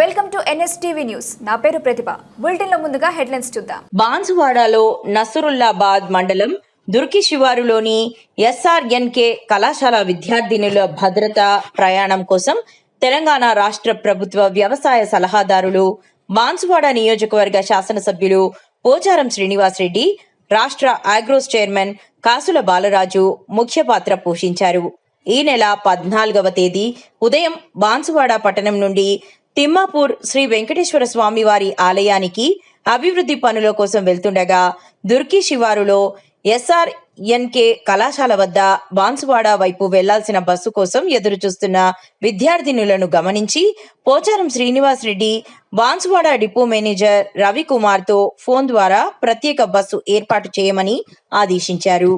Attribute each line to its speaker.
Speaker 1: Welcome to NSTV news. నా పేరు ప్రతిభ. బులెటిన్లో ముందుగా హెడ్లైన్స్ చూద్దాం.
Speaker 2: బాన్సువాడలో నసరుల్లాబాద్ మండలం దుర్కి శివారులోని ఎస్ఆర్ఎన్కే కళాశాల విద్యార్థినుల భద్రత ప్రయాణం కోసం తెలంగాణ రాష్ట్ర ప్రభుత్వ వ్యవసాయ సలహాదారులు బాన్సువాడ నియోజకవర్గ శాసనసభ్యులు పోచారం శ్రీనివాస్ రెడ్డి రాష్ట్ర ఆగ్రోస్ చైర్మన్ కాసుల బాలరాజు ముఖ్య పాత్ర పోషించారు. ఈ నెల పద్నాలుగవ తేదీ ఉదయం బాన్సువాడ పట్టణం నుండి తిమ్మాపూర్ శ్రీ వెంకటేశ్వర స్వామి వారి ఆలయానికి అభివృద్ధి పనుల కోసం వెళ్తుండగా దుర్కి శివారులో ఎస్ఆర్ఎన్కే కళాశాల వద్ద బాన్సువాడ వైపు వెళ్ళాల్సిన బస్సు కోసం ఎదురు చూస్తున్న విద్యార్థినులను గమనించి పోచారం శ్రీనివాస్ రెడ్డి బాన్సువాడ డిపో మేనేజర్ రవికుమార్తో ఫోన్ ద్వారా ప్రత్యేక బస్సు ఏర్పాటు చేయమని ఆదేశించారు.